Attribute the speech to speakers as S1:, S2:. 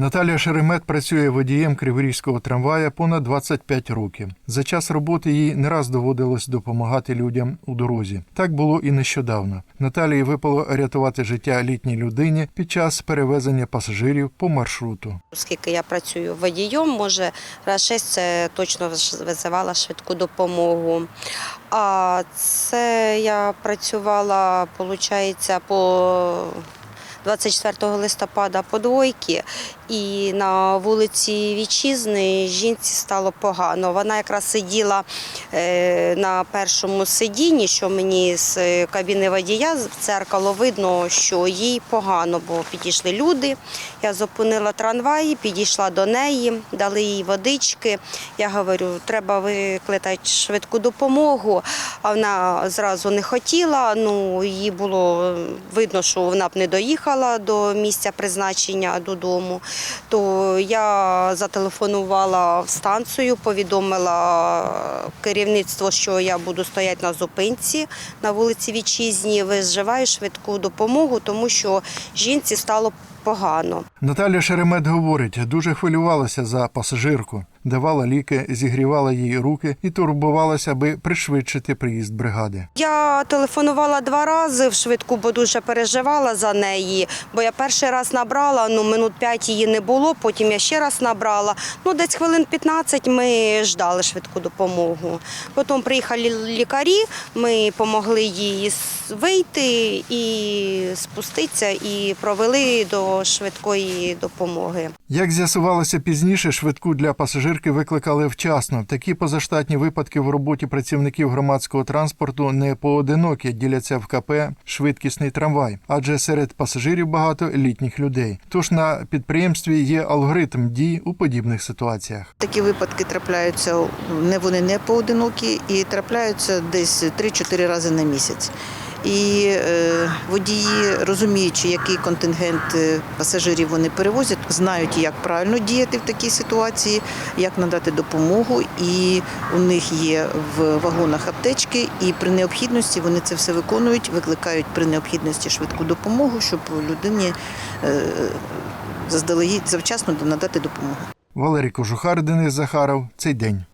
S1: Наталія Шеремет працює водієм криворізького трамвая понад 25 років. За час роботи їй не раз доводилось допомагати людям у дорозі. Так було і нещодавно. Наталії випало рятувати життя літній людині під час перевезення пасажирів по маршруту.
S2: Оскільки я працюю водієм, може, раз шесть це точно визивала швидку допомогу. А це я працювала, виходить, по 24 листопада по двойки, і на вулиці Вітчизни жінці стало погано. Вона якраз сиділа е, на першому сидінні, що мені з кабіни водія в дзеркало видно, що їй погано, бо підійшли люди. Я зупинила трамвай, підійшла до неї, дали їй водички. Я говорю, треба викликати швидку допомогу. А вона зразу не хотіла. Ну, їй було видно, що вона б не доїхала до місця призначення додому. То я зателефонувала в станцію, повідомила керівництво, що я буду стояти на зупинці на вулиці Вітчизні. Виживаю швидку допомогу, тому що жінці стало погано.
S1: Наталія Шеремет говорить, дуже хвилювалася за пасажирку, давала ліки, зігрівала їй руки і турбувалася, аби пришвидшити приїзд бригади.
S2: Я телефонувала два рази в швидку, бо дуже переживала за неї. Бо я перший раз набрала, ну минут п'ять її не було, потім я ще раз набрала. Ну, десь хвилин 15 ми ждали швидку допомогу. Потім приїхали лікарі, ми допомогли їй с- вийти і спуститися, і провели до швидкої допомоги.
S1: Як з'ясувалося пізніше, швидку для пасажирки викликали вчасно. Такі позаштатні випадки в роботі працівників громадського транспорту не поодинокі діляться в КП швидкісний трамвай, адже серед пасажирів багато літніх людей. Тож на підприємстві є алгоритм дій у подібних ситуаціях.
S3: Такі випадки трапляються не вони не поодинокі і трапляються десь 3-4 рази на місяць. І е, водії, розуміючи, який контингент е, пасажирів вони перевозять, знають, як правильно діяти в такій ситуації, як надати допомогу. І у них є в вагонах аптечки, і при необхідності вони це все виконують, викликають при необхідності швидку допомогу, щоб людині е, заздалегідь завчасно надати допомогу.
S1: Валерій Кожухар, Денис Захаров. Цей день.